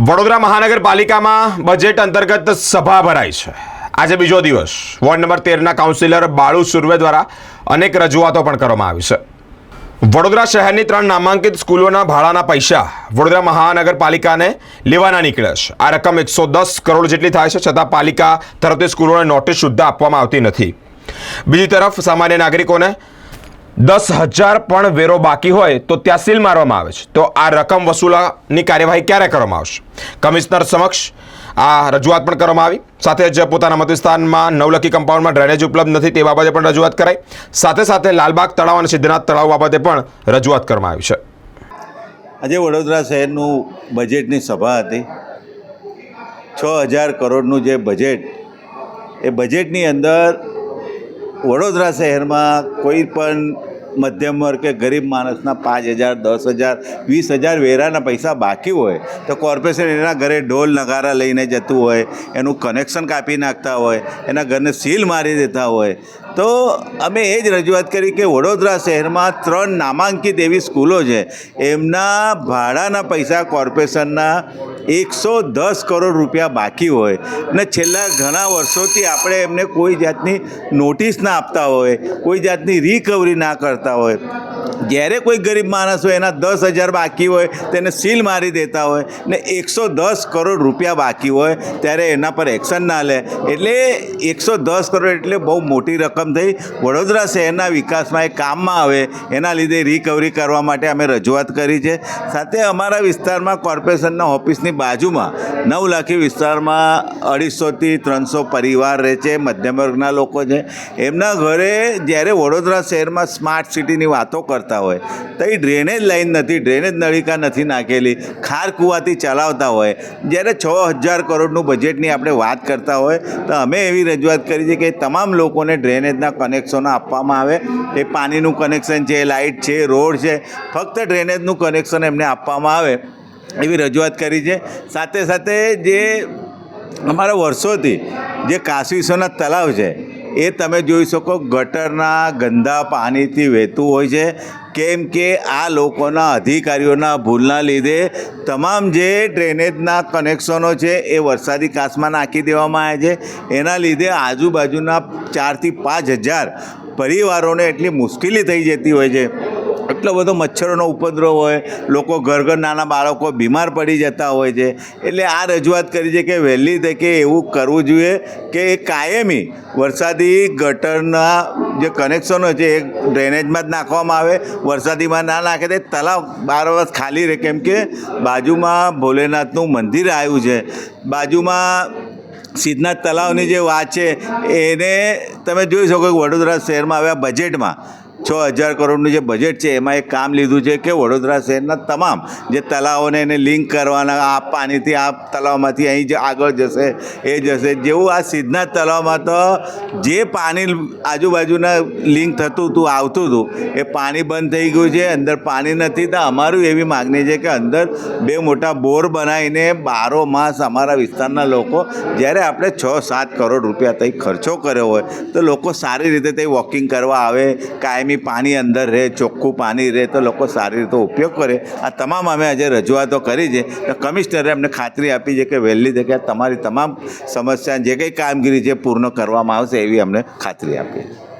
વડોદરા મહાનગરપાલિકામાં બજેટ અંતર્ગત સભા ભરાઈ છે. આજે બીજો દિવસ. વોર્ડ નંબર તેરના કાઉન્સિલર બાળુ સુર્વે દ્વારા અનેક રજૂઆતો પણ કરવામાં આવી છે. વડોદરા શહેરની ત્રણ નામાંકિત સ્કૂલોના ભાડાના પૈસા વડોદરા મહાનગરપાલિકાને લેવાના નીકળ્યા છે. આ રકમ એકસો દસ કરોડ જેટલી થાય છે, છતાં પાલિકા તરફથી સ્કૂલોને નોટિસ સુદ્ધા આપવામાં આવતી નથી. બીજી તરફ સામાન્ય નાગરિકોને દસ હજાર પણ વેરો બાકી હોય તો ત્યાં સીલ મારવામાં આવે છે. તો આ રકમ વસૂલાની કાર્યવાહી ક્યારે કરવામાં આવશે? કમિશનર સમક્ષ આ રજૂઆત પણ કરવામાં આવી. સાથે જ પોતાના મતવિસ્તારમાં નવલખી કમ્પાઉન્ડમાં ડ્રેનેજ ઉપલબ્ધ નથી તે બાબતે પણ રજૂઆત કરાઈ. સાથે સાથે લાલબાગ તળાવ અને સિદ્ધનાથ તળાવ બાબતે પણ રજૂઆત કરવામાં આવી છે. આજે વડોદરા શહેરનું બજેટની સભા હતી. છ હજાર કરોડનું જે બજેટ, એ બજેટની અંદર વડોદરા શહેરમાં કોઈ પણ મધ્યમ વર્ગ કે ગરીબ માણસના પાંચ હજાર, દસ હજાર, વીસ હજાર વેરાના પૈસા બાકી હોય તો કોર્પોરેશન એના ઘરે ઢોલ નગારા લઈને જતું હોય, એનું કનેક્શન કાપી નાખતા હોય, એના ઘરને સીલ મારી દેતા હોય. તો અમે એ જ રજૂઆત કરી કે વડોદરા શહેરમાં ત્રણ નામાંકિત એવી સ્કૂલો છે. એમના ભાડાના પૈસા કોર્પોરેશનના એકસો દસ કરોડ રૂપિયા બાકી હોય ને છેલ્લા ઘણા વર્ષોથી આપણે એમને કોઈ જાતની નોટિસ ના આપતા હોય, કોઈ જાતની રિકવરી ના કરતા હોય. જ્યારે કોઈ ગરીબ માણસ હોય, એના દસ હજાર બાકી હોય, તેને સીલ મારી દેતા હોય ને એકસો દસ કરોડ રૂપિયા બાકી હોય, ત્યારે એના પર એક્શન ના લે. એટલે એકસો દસ કરોડ એટલે બહુ મોટી રકમ થઈ. વડોદરા શહેરના વિકાસમાં એ કામમાં આવે, એના લીધે રિકવરી કરવા માટે અમે રજૂઆત કરી છે. સાથે અમારા વિસ્તારમાં કોર્પોરેશનના ઓફિસની બાજુમાં નવ લાખી વિસ્તારમાં અઢીસોથી ત્રણસો પરિવાર રહે છે, મધ્યમ વર્ગના લોકો છે. એમના ઘરે જ્યારે વડોદરા શહેરમાં સ્માર્ટ સિટીની વાતો કરતા હોય. તો એ ડ્રેનેજ લાઈન નથી ડ્રેનેજ નળિકા નથી નાખેલી. ખાર કૂવાથી ચલાવતા હોય. જ્યારે છ હજાર કરોડનું બજેટની આપણે વાત કરતા હોય, તો અમે એવી રજૂઆત કરી છે કે તમામ લોકોને ડ્રેનેજના કનેક્શનો આપવામાં આવે. એ પાણીનું કનેક્શન છે લાઇટ છે રોડ છે, ફક્ત ડ્રેનેજનું કનેક્શન એમને આપવામાં આવે. એવી રજૂઆત કરી છે. સાથે સાથે જે અમારા વર્ષોથી જે કાશી વિશ્વનાથ તલાવ છે એ તમે જોઈ શકો ગટરના ગંદા પાણીથી વહેતું હોય છે. કેમ કે આ લોકોના અધિકારીઓના ભૂલના લીધે તમામ જે ડ્રેનેજના કનેક્શનો છે એ વરસાદી કાસમાં નાખી દેવામાં આવે છે. એના લીધે આજુબાજુના ચારથી પાંચ હજાર પરિવારોને એટલી મુશ્કેલી થઈ જતી હોય છે. એટલો બધો મચ્છરોનો ઉપદ્રવ હોય, લોકો ઘર ઘર નાના બાળકો બીમાર પડી જતા હોય છે. એટલે આ રજૂઆત કરી છે કે વહેલી તકે એવું કરવું જોઈએ કે એ કાયમી વરસાદી ગટરના જે કનેક્શનો છે, એ ડ્રેનેજમાં જ નાખવામાં આવે. વરસાદીમાં ના નાખે તે તલાવ બાર વર્ષ ખાલી રહે. કેમ કે બાજુમાં ભોલેનાથનું મંદિર આવ્યું છે. બાજુમાં સિદ્ધનાથ તલાવની જે વાત છે, એને તમે જોઈ શકો કે વડોદરા શહેરમાં આવ્યા બજેટમાં છ હજાર કરોડનું જે બજેટ છે, એમાં એક કામ લીધું છે કે વડોદરા શહેરના તમામ જે તલાવોને એને લિંક કરવાના, આ પાણીથી આ તલાવમાંથી અહીં જે આગળ જશે, એ જશે. જેવું આ સિદ્ધના તલાવમાં તો જે પાણી આજુબાજુના લિંક થતું હતું, આવતું હતું, એ પાણી બંધ થઈ ગયું છે. અંદર પાણી નથી તો અમારું એવી માગણી છે કે અંદર બે મોટા બોર બનાવીને બારો માસ અમારા વિસ્તારના લોકો, જ્યારે આપણે છ સાત કરોડ રૂપિયા ત્યાં ખર્ચો કર્યો હોય, તો લોકો સારી રીતે ત્યાં વોકિંગ કરવા આવે, કાયમી પાણી અંદર રહે, ચોખ્ખું પાણી રહે, તો લોકો સારી રીતે ઉપયોગ કરે. આ તમામ અમે આજે રજૂઆતો કરી છે. તો કમિશનરે અમને ખાતરી આપી છે કે વહેલી તકે તમારી તમામ સમસ્યા જે કંઈ કામગીરી છે પૂર્ણ કરવામાં આવશે એવી અમને ખાતરી આપી છે.